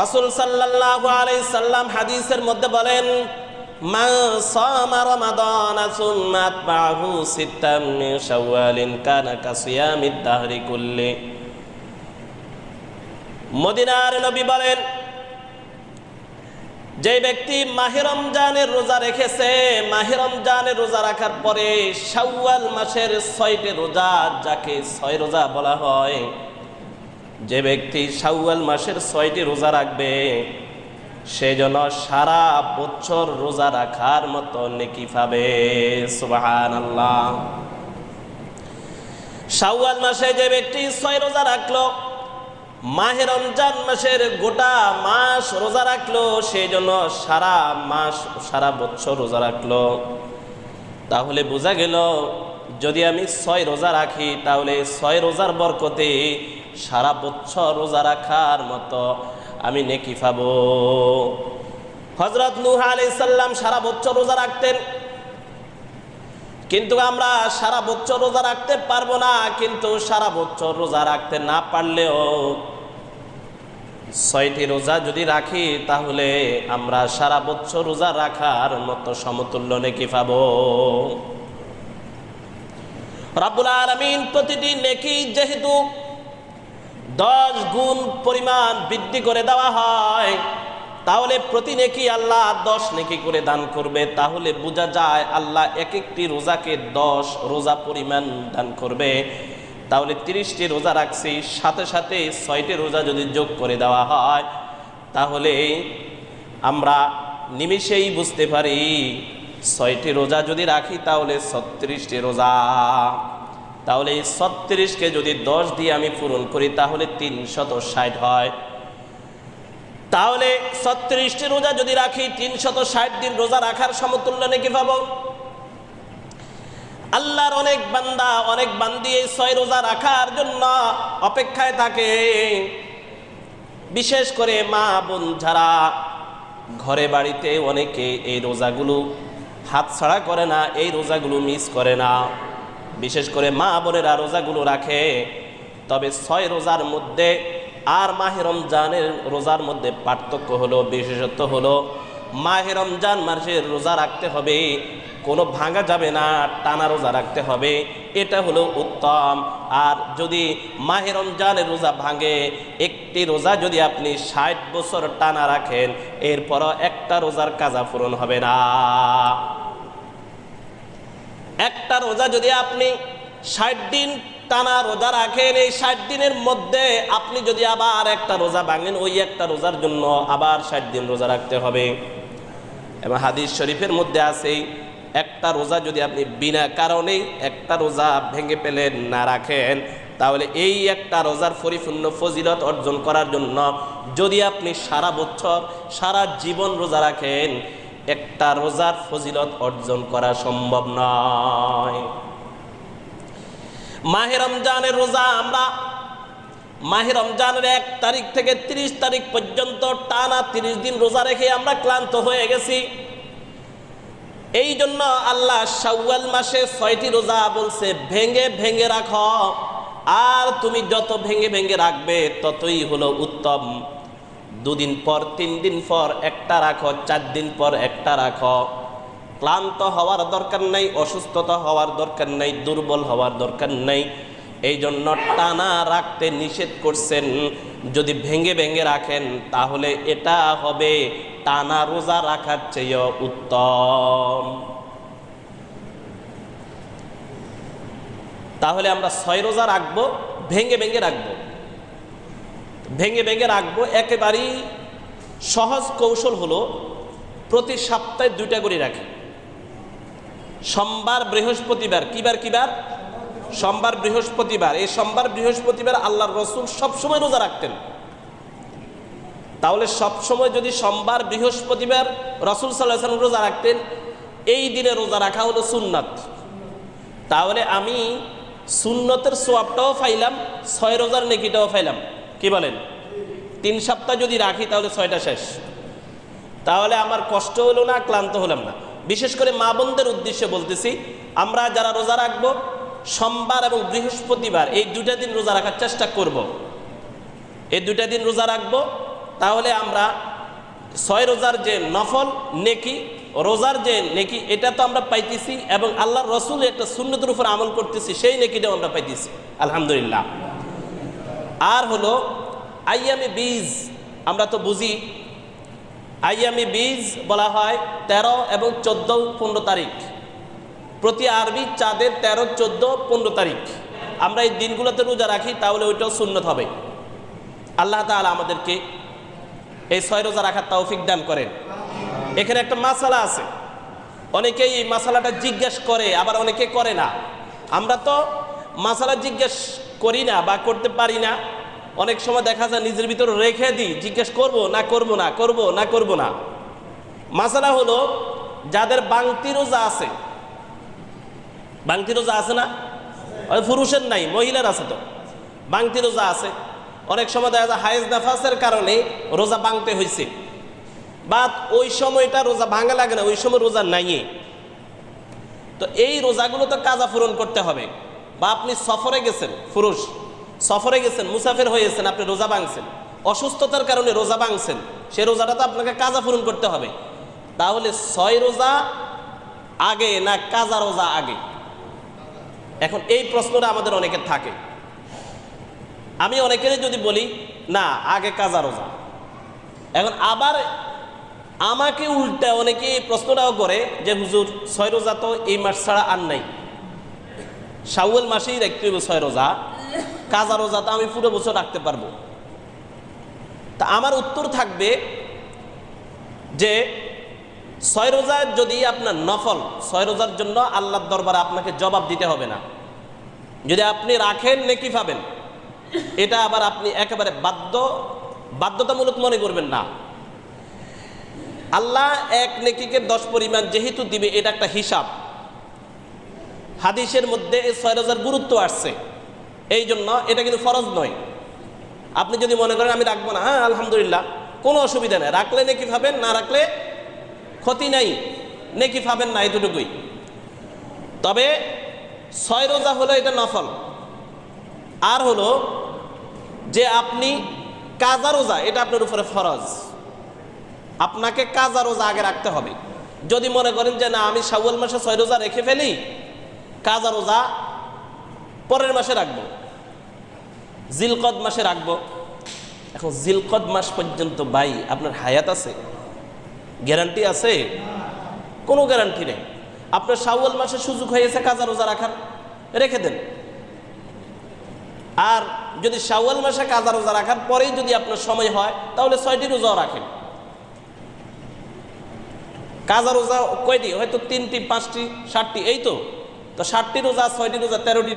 রাসূল সাল্লাল্লাহু আলাইহি সাল্লাম হাদিসের মধ্যে বলেন, মান সামা রমাদান সুম্মা আতবাহু সিত্তাম মিন শাওয়ালিন কানা কাসিয়ামিদ দাহরি কুল্লি। মদিনার নবী বলেন, যে ব্যক্তি মাহে রমজানের রোজা রেখেছে, মাহে রমজানের রোজা রাখার পরে শাওয়াল মাসের ছয়টি রোজা, যাকে ছয় রোজা বলা হয় যে ব্যক্তি শাওয়াল মাসের ছয়টি রোজা রাখবে, সে যেন সারা বছর রোজা রাখার মতো নেকি পাবে। সুবাহান আল্লাহ শাওয়াল মাসে যে ব্যক্তি ছয় রোজা রাখল, মাহে রমজান মাসের গোটা মাস রোজা রাখল সেই জন্য সারা মাস, সারা বছর রোজা রাখল। তাহলে বোঝা গেল, যদি আমি ছয় রোজা রাখি, তাহলে ছয় রোজার বরকতে সারা বছর রোজা রাখার মতো আমি নেকি পাবো। হজরত নুহ আলি সাল্লাম সারা বছর রোজা রাখতেন। কিন্তু আমরা সারা বছর রোজা রাখতে পারব না, কিন্তু সারা বছর রোজা রাখতে না পারলেও ছয়টি রোজা যদি রাখি, তাহলে আমরা সারা বছর রোজা রাখার মতো সমতুল্য নেকি পাব। রাব্বুল আলামিন প্রতিটি নেকি যেহেতু দশ গুণ পরিমাণ বৃদ্ধি করে দেওয়া হয়। তাহলে প্রতি নেকি আল্লাহ দশ নেকি করে দান করবে। তাহলে বোঝা যায় আল্লাহ এক একটি রোজাকে দশ রোজা পরিমাণ দান করবে। তাহলে তিরিশটি রোজা রাখছি, সাথে সাথে ছয়টি রোজা যদি যোগ করে দেওয়া হয়, তাহলে আমরা নিমিষেই বুঝতে পারি, ছয়টি রোজা যদি রাখি তাহলে ছত্রিশটি রোজা। তাহলে এই ছত্রিশকে যদি দশ দিয়ে আমি পূরণ করি, তাহলে তিনশত ষাট হয়। তাহলে ছত্রিশটি রোজা যদি রাখি, তিনশত ষাট দিন রোজা রাখার সমতুল্য নাকি পাবো? আল্লাহর অনেক বান্দা, অনেক বান্দি এই ছয় রোজা রাখার জন্য অপেক্ষায় থাকে। বিশেষ করে মা, বোন যারা ঘরে বাড়িতে অনেকে এই রোজাগুলো হাত ছাড়া করে না, এই রোজাগুলো মিস করে না। বিশেষ করে মা বোনেরা রোজাগুলো রাখে। তবে ছয় রোজার মধ্যে আর মাহে রমজানের রোজার মধ্যে পার্থক্য হলো, বিশেষত্ব হলো, মাহে রমজান মাসের রোজা রাখতে হবে, কোনো ভাঙা যাবে না, টানা রোজা রাখতে হবে, এটা হলো উত্তম। আর যদি মাহে রমজানের রোজা ভাঙে, একটি রোজা যদি আপনি ষাট বছর টানা রাখেন, এরপরও একটা রোজার কাজা পূরণ হবে না। একটা রোজা যদি আপনি ষাট দিন টানা রোজা রাখেন, এই ষাট দিনের মধ্যে আপনি যদি আবার একটা রোজা ভাঙেন, ওই একটা রোজার জন্য আবার ষাট দিন রোজা রাখতে হবে। এবং হাদিস শরীফের মধ্যে আছে, একটা রোজা যদি আপনি বিনা কারণেই একটা রোজা ভেঙে পেলেন না রাখেন, তাহলে এই একটা রোজার পরিপূর্ণ ফজিলত অর্জন করার জন্য যদি আপনি সারা বছর, সারা জীবন রোজা রাখেন একটা রোজার ফজিলত অর্জন করা সম্ভব নয়। মাহে রমজানের রোজা আমরা মাহে রমজানের এক তারিখ থেকে ৩০ তারিখ পর্যন্ত টানা ৩০ দিন রোজা রেখে আমরা ক্লান্ত হয়ে গেছি। এই জন্য আল্লাহ শাওয়াল মাসে ছয়টি রোজা বলছে, ভেঙে ভেঙে রাখো। আর তুমি যত ভেঙে ভেঙে রাখবে, ততই হলো উত্তম। দুদিন পর, তিন দিন পর, একটা রাখো, চার দিন পর একটা রাখো। ক্লান্ত হওয়ার দরকার নাই, অসুস্থতা হওয়ার দরকার নাই, দুর্বল হওয়ার দরকার নাই। এই জন্য টানা রাখতে নিষেধ করছেন। যদি ভেঙে ভেঙে রাখেন, তাহলে এটা হবে টানা রোজা রাখার চেয়েও উত্তম। তাহলে আমরা ছয় রোজা রাখব, ভেঙে ভেঙে রাখব। ভেঙে ভেঙে রাখব। একেবারেই সহজ কৌশল হলো প্রতি সপ্তাহে দুইটা করে রাখি। সোমবার, বৃহস্পতিবার। কিবার কিবার? সোমবার, বৃহস্পতিবার। এই সোমবার, বৃহস্পতিবার আল্লাহর রসুল সবসময় রোজা রাখতেন। তাহলে সবসময় যদি সোমবার, বৃহস্পতিবার রসুল সাল্লাহ সাল্লাম রোজা রাখতেন, এই দিনে রোজা রাখা হলো সুন্নাত। তাহলে আমি সুন্নতের সোয়াবটাও ফাইলাম, ছয় রোজার নেকিটাও ফাইলাম। কি বলেন? তিন সপ্তাহ যদি রাখি, তাহলে ছয়টা শেষ। তাহলে আমার কষ্ট হলো না, ক্লান্ত হলাম না। বিশেষ করে মা বোনদের উদ্দেশ্যে বলতেছি, আমরা যারা রোজা রাখব, সোমবার এবং বৃহস্পতিবার, এই দুটা দিন রোজা রাখার চেষ্টা করব। এই দুটা দিন রোজা রাখব, তাহলে আমরা ছয় রোজার যে নফল, নেকি, রোজার যে নেকি, এটা তো আমরা পাইতেছি এবং আল্লাহর রসুল একটা সুন্নতের উপর আমল করতেছি, সেই নেকিটাও আমরা পাইতেছি। আলহামদুলিল্লাহ। আর হলো, আইয়ামি বীজ, আমরা তো বুঝি। আইয়ামি বীজ বলা হয় তেরো এবং চোদ্দ পনেরো তারিখ। প্রতি আরবি চাঁদের তেরো, চোদ্দ, পনেরো তারিখ। আমরা এই দিনগুলোতে রোজা রাখি, তাহলে ওইটাও সুন্নত হবে। আল্লাহ তাআলা আমাদেরকে এই ছয় রোজা রাখার তৌফিক দান করেন। এখানে একটা মাসালা আছে। অনেকেই এই মাসালাটা জিজ্ঞেস করে, আবার অনেকে করে না। আমরা তো মাসালা জিজ্ঞেস করি না বা করতে পারি না। অনেক সময় দেখা যায় নিজের ভিতরে রেখে দিই, জিজ্ঞেস করব, না করব না করব না করব না। মাসালা হলো, যাদের বাংতি রোজা আছে, বাংতি রোজা আছে না? পুরুষের নাই, মহিলার আছে তো। বাংতি রোজা আছে। অনেক সময় দেখা যায় হায়েজ নাফাসের কারণে রোজা বাংতে হয়েছে বা ওই সময়টা রোজা ভাঙা লাগে না, ওই সময় রোজা নাই তো এই রোজাগুলো তো কাজা পূরণ করতে হবে। বা আপনি সফরে গেছেন, পুরুষ। সফরে গেছেন, মুসাফির হয়েছেন আপনি রোজা ভাঙছেন। অসুস্থতার কারণে রোজা ভাঙছেন। সে রোজাটা তো আপনাকে কাজা পূরণ করতে হবে। তাহলে ছয় রোজা আগে না কাজা রোজা আগে? এখন এই প্রশ্নটা আমাদের অনেকের থাকে। আমি অনেকেরই যদি বলি, না, আগে কাজা রোজা। এখন আবার আমাকে উল্টা অনেকে এই প্রশ্নটাও করে যে, হুজুর, ছয় রোজা তো এই মাস ছাড়া আর নাই। শাওয়াল মাসেই রাখতে হবে ছয় রোজা। কাজা রোজা তো আমি পুরো বছর রাখতে পারব। তা আমার উত্তর থাকবে যে ছয় রোজা যদি আপনার নফল, ছয় রোজার জন্য আল্লাহর দরবারে আপনাকে জবাব দিতে হবে না। যদি আপনি রাখেন, নেকি পাবেন। এটা আবার আপনি একেবারে বাধ্য, বাধ্যতামূলক মনে করবেন না। আল্লাহ এক নেকিকে দশ পরিমাণ যেহেতু দিবে, এটা একটা হিসাব। হাদিসের মধ্যে এই ছয় রোজার গুরুত্ব আসছে। এই জন্য এটা কিন্তু ফরজ নয়। আপনি যদি মনে করেন আমি রাখব না হ্যাঁ আলহামদুলিল্লাহ, কোনো অসুবিধা নেই। রাখলে নেকি পাবেন না রাখলে ক্ষতি নাই, নেকি পাবেন না এতটুকুই। তবে ছয় রোজা হলো এটা নফল। আর হলো যে আপনি কাজা রোজা, এটা আপনার উপরে ফরজ। আপনাকে কাজা রোজা আগে রাখতে হবে। যদি মনে করেন যে না, আমি শাওয়াল মাসে ছয় রোজা রেখে ফেলি, কাজা রোজা পরের মাসে রাখব। জিলকদ মাসে রাখব। এখন জিলকদ মাস পর্যন্ত ভাই, আপনার হায়াত আছে? গ্যারান্টি আছে? কোনো গ্যারান্টি নেই। আপনার শাওয়াল মাসে সুযোগ হয়েছে কাজা রোজা রাখার? রেখে দেন। আর যদি শাওয়াল মাসে কাজা রোজা রাখার পরেই যদি আপনার সময় হয়, তাহলে ছয়টি রোজাও রাখেন। কাজা রোজা কয়টি? হয়তো তিনটি, পাঁচটি ষাটটি এই তো। তো ষাটটি রোজা, ছয়টি রোজা, তেরোটি